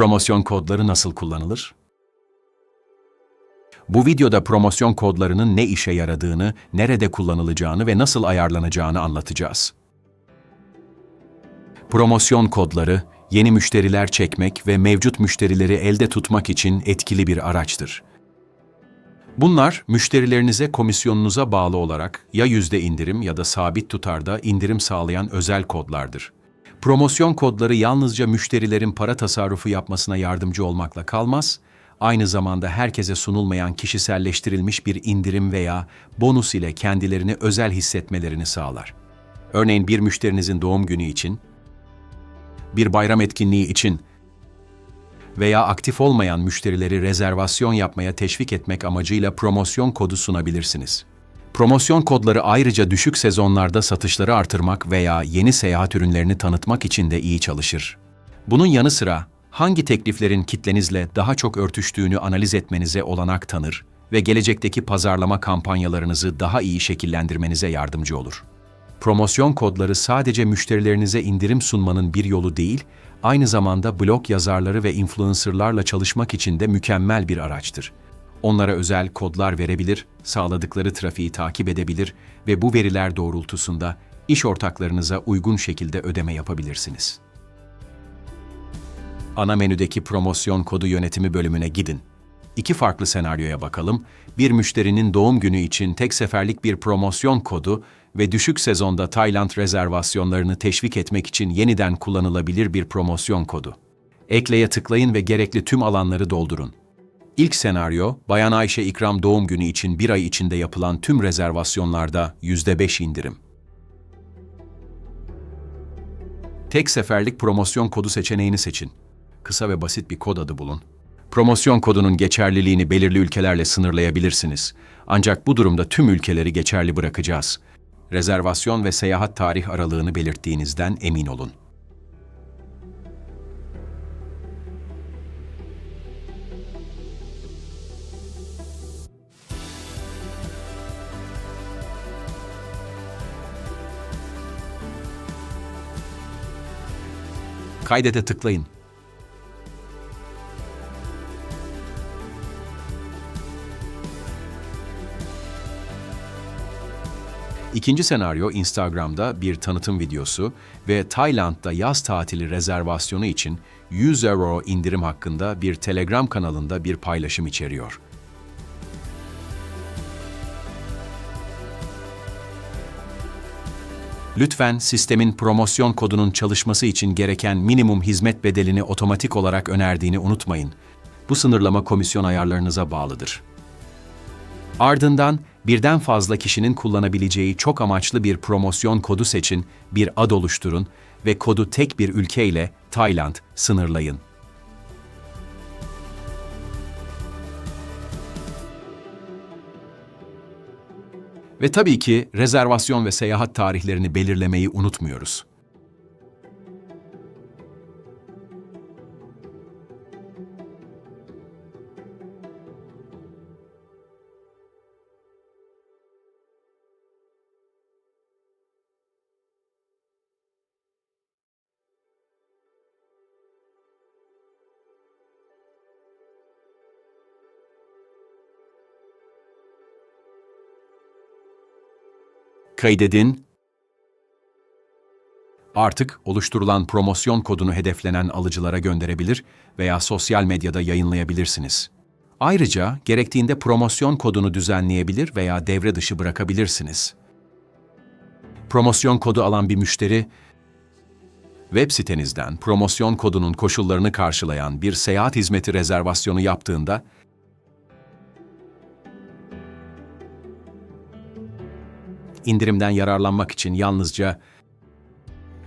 Promosyon kodları nasıl kullanılır? Bu videoda promosyon kodlarının ne işe yaradığını, nerede kullanılacağını ve nasıl ayarlanacağını anlatacağız. Promosyon kodları, yeni müşteriler çekmek ve mevcut müşterileri elde tutmak için etkili bir araçtır. Bunlar müşterilerinize komisyonunuza bağlı olarak ya yüzde indirim ya da sabit tutarda indirim sağlayan özel kodlardır. Promosyon kodları yalnızca müşterilerin para tasarrufu yapmasına yardımcı olmakla kalmaz, aynı zamanda herkese sunulmayan kişiselleştirilmiş bir indirim veya bonus ile kendilerini özel hissetmelerini sağlar. Örneğin bir müşterinizin doğum günü için, bir bayram etkinliği için veya aktif olmayan müşterileri rezervasyon yapmaya teşvik etmek amacıyla promosyon kodu sunabilirsiniz. Promosyon kodları ayrıca düşük sezonlarda satışları artırmak veya yeni seyahat ürünlerini tanıtmak için de iyi çalışır. Bunun yanı sıra hangi tekliflerin kitlenizle daha çok örtüştüğünü analiz etmenize olanak tanır ve gelecekteki pazarlama kampanyalarınızı daha iyi şekillendirmenize yardımcı olur. Promosyon kodları sadece müşterilerinize indirim sunmanın bir yolu değil, aynı zamanda blog yazarları ve influencerlarla çalışmak için de mükemmel bir araçtır. Onlara özel kodlar verebilir, sağladıkları trafiği takip edebilir ve bu veriler doğrultusunda iş ortaklarınıza uygun şekilde ödeme yapabilirsiniz. Ana menüdeki promosyon kodu yönetimi bölümüne gidin. İki farklı senaryoya bakalım. Bir müşterinin doğum günü için tek seferlik bir promosyon kodu ve düşük sezonda Tayland rezervasyonlarını teşvik etmek için yeniden kullanılabilir bir promosyon kodu. Ekleye tıklayın ve gerekli tüm alanları doldurun. İlk senaryo, Bayan Ayşe İkram doğum günü için bir ay içinde yapılan tüm rezervasyonlarda %5 indirim. Tek seferlik promosyon kodu seçeneğini seçin. Kısa ve basit bir kod adı bulun. Promosyon kodunun geçerliliğini belirli ülkelerle sınırlayabilirsiniz. Ancak bu durumda tüm ülkeleri geçerli bırakacağız. Rezervasyon ve seyahat tarih aralığını belirttiğinizden emin olun. Kaydete tıklayın. İkinci senaryo Instagram'da bir tanıtım videosu ve Tayland'da yaz tatili rezervasyonu için 100 euro indirim hakkında bir Telegram kanalında bir paylaşım içeriyor. Lütfen sistemin promosyon kodunun çalışması için gereken minimum hizmet bedelini otomatik olarak önerdiğini unutmayın. Bu sınırlama komisyon ayarlarınıza bağlıdır. Ardından birden fazla kişinin kullanabileceği çok amaçlı bir promosyon kodu seçin, bir ad oluşturun ve kodu tek bir ülke ile Tayland sınırlayın. Ve tabii ki rezervasyon ve seyahat tarihlerini belirlemeyi unutmuyoruz. Kaydedin. Artık oluşturulan promosyon kodunu hedeflenen alıcılara gönderebilir veya sosyal medyada yayınlayabilirsiniz. Ayrıca gerektiğinde promosyon kodunu düzenleyebilir veya devre dışı bırakabilirsiniz. Promosyon kodu alan bir müşteri, web sitenizden promosyon kodunun koşullarını karşılayan bir seyahat hizmeti rezervasyonu yaptığında indirimden yararlanmak için yalnızca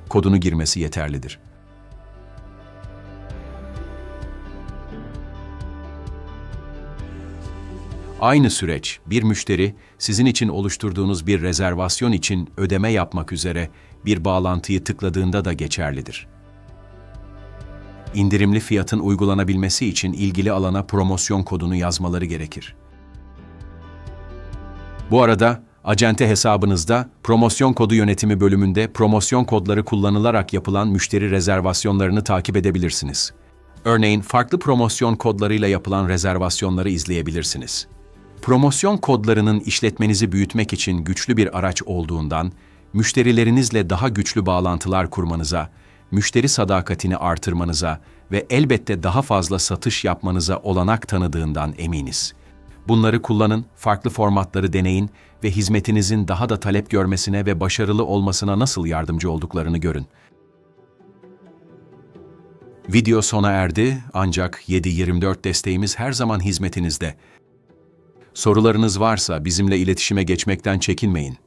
kodunu girmesi yeterlidir. Aynı süreç bir müşteri sizin için oluşturduğunuz bir rezervasyon için ödeme yapmak üzere bir bağlantıyı tıkladığında da geçerlidir. İndirimli fiyatın uygulanabilmesi için ilgili alana promosyon kodunu yazmaları gerekir. Bu arada Acente hesabınızda promosyon kodu yönetimi bölümünde promosyon kodları kullanılarak yapılan müşteri rezervasyonlarını takip edebilirsiniz. Örneğin farklı promosyon kodlarıyla yapılan rezervasyonları izleyebilirsiniz. Promosyon kodlarının işletmenizi büyütmek için güçlü bir araç olduğundan, müşterilerinizle daha güçlü bağlantılar kurmanıza, müşteri sadakatini artırmanıza ve elbette daha fazla satış yapmanıza olanak tanıdığından eminiz. Bunları kullanın, farklı formatları deneyin ve hizmetinizin daha da talep görmesine ve başarılı olmasına nasıl yardımcı olduklarını görün. Video sona erdi ancak 7/24 desteğimiz her zaman hizmetinizde. Sorularınız varsa bizimle iletişime geçmekten çekinmeyin.